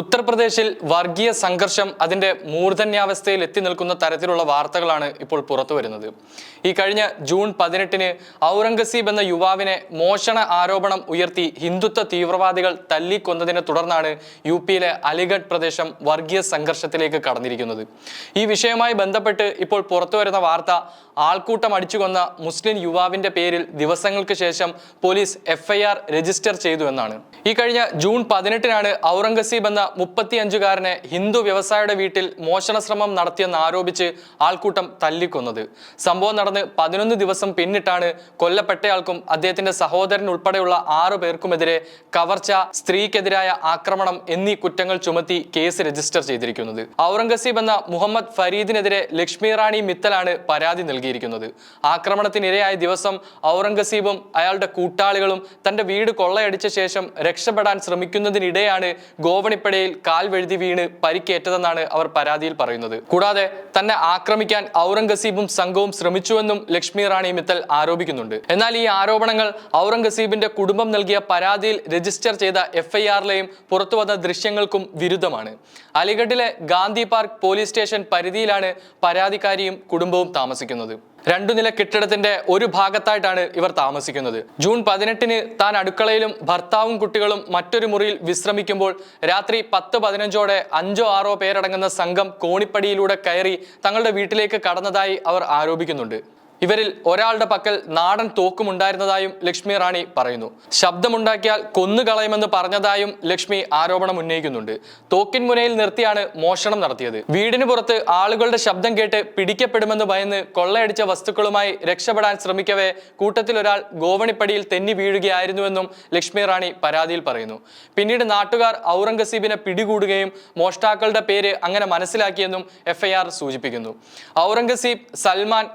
ഉത്തർപ്രദേശിൽ വർഗീയ സംഘർഷം അതിന്റെ മൂർധന്യാവസ്ഥയിൽ എത്തി നിൽക്കുന്ന തരത്തിലുള്ള വാർത്തകളാണ് ഇപ്പോൾ പുറത്തു വരുന്നത്. ഈ കഴിഞ്ഞ ജൂൺ പതിനെട്ടിന് ഔറംഗസീബ് എന്ന യുവാവിനെ മോഷണ ആരോപണം ഉയർത്തി ഹിന്ദുത്വ തീവ്രവാദികൾ തല്ലിക്കൊന്നതിനെ തുടർന്നാണ് യു പിയിലെ അലിഗഡ് പ്രദേശം വർഗീയ സംഘർഷത്തിലേക്ക് കടന്നിരിക്കുന്നത്. ഈ വിഷയവുമായി ബന്ധപ്പെട്ട് ഇപ്പോൾ പുറത്തു വരുന്ന വാർത്ത ആൾക്കൂട്ടം അടിച്ചുകൊന്ന മുസ്ലിം യുവാവിന്റെ പേരിൽ ദിവസങ്ങൾക്ക് ശേഷം പോലീസ് എഫ്ഐആർ രജിസ്റ്റർ ചെയ്തു എന്നാണ്. ഈ കഴിഞ്ഞ ജൂൺ പതിനെട്ടിനാണ് ഔറംഗസീബ് എന്ന മുപ്പത്തിയഞ്ചുകാരനെ ഹിന്ദു വ്യവസായിയുടെ വീട്ടിൽ മോഷണ ശ്രമം നടത്തിയെന്ന് ആരോപിച്ച് ആൾക്കൂട്ടം തല്ലിക്കൊന്നത്. സംഭവം നടന്ന് പതിനൊന്ന് ദിവസം പിന്നിട്ടാണ് കൊല്ലപ്പെട്ടയാൾക്കും അദ്ദേഹത്തിന്റെ സഹോദരൻ ഉൾപ്പെടെയുള്ള ആറു പേർക്കുമെതിരെ കവർച്ച സ്ത്രീക്കെതിരായ ആക്രമണം എന്നീ കുറ്റങ്ങൾ ചുമത്തി കേസ് രജിസ്റ്റർ ചെയ്തിരിക്കുന്നത്. ഔറംഗസീബ് എന്ന മുഹമ്മദ് ഫരീദിനെതിരെ ലക്ഷ്മി റാണി മിത്തലാണ് പരാതി നൽകിയിരിക്കുന്നത്. ആക്രമണത്തിനിരയായ ദിവസം ഔറംഗസീബും അയാളുടെ കൂട്ടാളികളും തന്റെ വീട് കൊള്ളയടിച്ച ശേഷം രക്ഷപ്പെടാൻ ശ്രമിക്കുന്നതിനിടെയാണ് ഗോവണിപ്പടയിൽ കാൽ വെഴുതി വീണ് പരിക്കേറ്റതെന്നാണ് അവർ പരാതിയിൽ പറയുന്നത്. കൂടാതെ തന്നെ ആക്രമിക്കാൻ ഔറംഗസീബും സംഘവും ശ്രമിച്ചുവെന്നും ലക്ഷ്മി റാണി മിത്തൽ ആരോപിക്കുന്നുണ്ട്. എന്നാൽ ഈ ആരോപണങ്ങൾ ഔറംഗസീബിന്റെ കുടുംബം നൽകിയ പരാതിയിൽ രജിസ്റ്റർ ചെയ്ത എഫ്ഐആറിലെയും പുറത്തുവന്ന ദൃശ്യങ്ങൾക്കും വിരുദ്ധമാണ്. അലിഗഡിലെ ഗാന്ധി പാർക്ക് പോലീസ് സ്റ്റേഷൻ പരിധിയിലാണ് പരാതിക്കാരിയും കുടുംബവും താമസിക്കുന്നത്. രണ്ടു നില കെട്ടിടത്തിന്റെ ഒരു ഭാഗത്തായിട്ടാണ് ഇവർ താമസിക്കുന്നത്. ജൂൺ പതിനെട്ടിന് താൻ അടുക്കളയിലും ഭർത്താവും കുട്ടികളും മറ്റൊരു മുറിയിൽ വിശ്രമിക്കുമ്പോൾ രാത്രി പത്ത് പതിനഞ്ചോടെ അഞ്ചോ ആറോ പേരടങ്ങുന്ന സംഘം കോണിപ്പടിയിലൂടെ കയറി തങ്ങളുടെ വീട്ടിലേക്ക് കടന്നതായി അവർ ആരോപിക്കുന്നുണ്ട്. ഇവരിൽ ഒരാളുടെ പക്കൽ നാടൻ തോക്കുമുണ്ടായിരുന്നതായും ലക്ഷ്മി റാണി പറയുന്നു. ശബ്ദമുണ്ടാക്കിയാൽ കൊന്നുകളയുമെന്ന് പറഞ്ഞതായും ലക്ഷ്മി ആരോപണം ഉന്നയിക്കുന്നുണ്ട്. തോക്കിൻ മുനയിൽ നിർത്തിയാണ് മോഷണം നടത്തിയത്. വീടിന് പുറത്ത് ആളുകളുടെ ശബ്ദം കേട്ട് പിടിക്കപ്പെടുമെന്ന് ഭയന്ന് കൊള്ളയടിച്ച വസ്തുക്കളുമായി രക്ഷപ്പെടാൻ ശ്രമിക്കവേ കൂട്ടത്തിൽ ഒരാൾ ഗോവണിപ്പടിയിൽ തെന്നി വീഴുകയായിരുന്നുവെന്നും ലക്ഷ്മി റാണി പരാതിയിൽ പറയുന്നു. പിന്നീട് നാട്ടുകാർ ഔറംഗസീബിനെ പിടികൂടുകയും മോഷ്ടാക്കളുടെ പേര് അങ്ങനെ മനസ്സിലാക്കിയെന്നും എഫ്ഐആർ സൂചിപ്പിക്കുന്നു. ഔറംഗസീബ് സൽമാൻ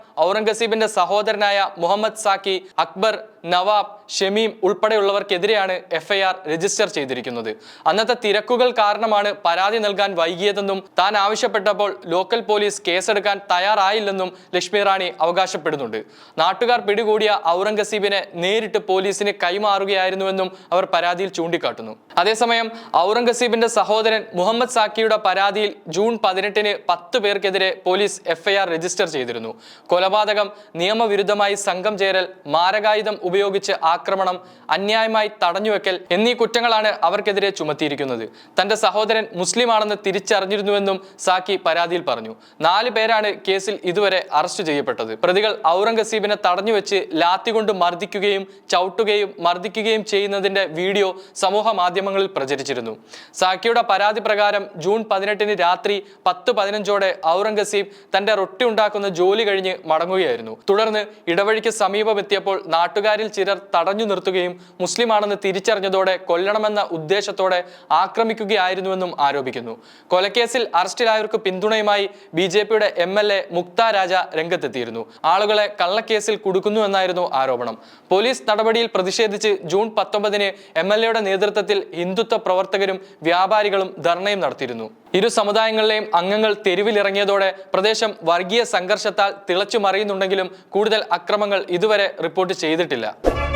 ഔറംഗസീബിന്റെ സഹോദരനായ മുഹമ്മദ് സാക്കി അക്ബർ നവാബ് ഷമീം ഉൾപ്പെടെയുള്ളവർക്കെതിരെയാണ് എഫ്ഐആർ രജിസ്റ്റർ ചെയ്തിരിക്കുന്നത്. അന്നത്തെ തിരക്കുകൾ കാരണമാണ് പരാതി നൽകാൻ വൈകിയതെന്നും താൻ ആവശ്യപ്പെട്ടപ്പോൾ ലോക്കൽ പോലീസ് കേസെടുക്കാൻ തയ്യാറായില്ലെന്നും ലക്ഷ്മി റാണി അവകാശപ്പെടുന്നുണ്ട്. നാട്ടുകാർ പിടികൂടിയ ഔറംഗസീബിനെ നേരിട്ട് പോലീസിന് കൈമാറുകയായിരുന്നുവെന്നും അവർ പരാതിയിൽ ചൂണ്ടിക്കാട്ടുന്നു. അതേസമയം ഔറംഗസീബിന്റെ സഹോദരൻ മുഹമ്മദ് സാക്കിയുടെ പരാതിയിൽ ജൂൺ പതിനെട്ടിന് പത്ത് പേർക്കെതിരെ പോലീസ് എഫ്ഐആർ രജിസ്റ്റർ ചെയ്തിരുന്നു. കൊലപാതകം നിയമവിരുദ്ധമായി സംഘം ചേരൽ മാരകായുധം ഉപയോഗിച്ച് ആക്രമണം അന്യായമായി തടഞ്ഞുവെക്കൽ എന്നീ കുറ്റങ്ങളാണ് അവർക്കെതിരെ ചുമത്തിയിരിക്കുന്നത്. തന്റെ സഹോദരൻ മുസ്ലിമാണെന്ന് തിരിച്ചറിഞ്ഞിരുന്നുവെന്നും സാക്കി പരാതിയിൽ പറഞ്ഞു. നാല് പേരാണ് കേസിൽ ഇതുവരെ അറസ്റ്റ് ചെയ്യപ്പെട്ടത്. പ്രതികൾ ഔറംഗസീബിനെ തടഞ്ഞുവെച്ച് ലാത്തി കൊണ്ട് മർദ്ദിക്കുകയും ചവിട്ടുകയും മർദ്ദിക്കുകയും ചെയ്യുന്നതിന്റെ വീഡിയോ സമൂഹ മാധ്യമങ്ങളിൽ പ്രചരിച്ചിരുന്നു. സാക്കിയുടെ പരാതി പ്രകാരം ജൂൺ പതിനെട്ടിന് രാത്രി പത്ത് പതിനഞ്ചോടെ ഔറംഗസീബ് തന്റെ റൊട്ടി ഉണ്ടാക്കുന്ന ജോലി കഴിഞ്ഞ് മടങ്ങുകയായിരുന്നു. തുടർന്ന് ഇടവഴിക്ക് സമീപമെത്തിയപ്പോൾ നാട്ടുകാരിൽ ചിലർ തടഞ്ഞു നിർത്തുകയും മുസ്ലിമാണെന്ന് തിരിച്ചറിഞ്ഞതോടെ കൊല്ലണമെന്ന ഉദ്ദേശത്തോടെ ആക്രമിക്കുകയായിരുന്നുവെന്നും ആരോപിക്കുന്നു. കൊലക്കേസിൽ അറസ്റ്റിലായവർക്ക് പിന്തുണയുമായി ബി ജെ പിയുടെ M L A Mukta Raja രംഗത്തെത്തിയിരുന്നു. ആളുകളെ കള്ളക്കേസിൽ കുടുക്കുന്നു എന്നായിരുന്നു ആരോപണം. പോലീസ് നടപടിയിൽ പ്രതിഷേധിച്ച് ജൂൺ പത്തൊമ്പതിന് എം എൽ എയുടെ നേതൃത്വത്തിൽ ഹിന്ദുത്വ പ്രവർത്തകരും വ്യാപാരികളും ധർണയും നടത്തിയിരുന്നു. ഇരു സമുദായങ്ങളിലെയും അംഗങ്ങൾ തെരുവിലിറങ്ങിയതോടെ പ്രദേശം വർഗീയ സംഘർഷത്താൽ തിളച്ചു മറിയുന്നുണ്ടെങ്കിലും കൂടുതൽ അക്രമങ്ങൾ ഇതുവരെ റിപ്പോർട്ട് ചെയ്തിട്ടില്ല. Tchau.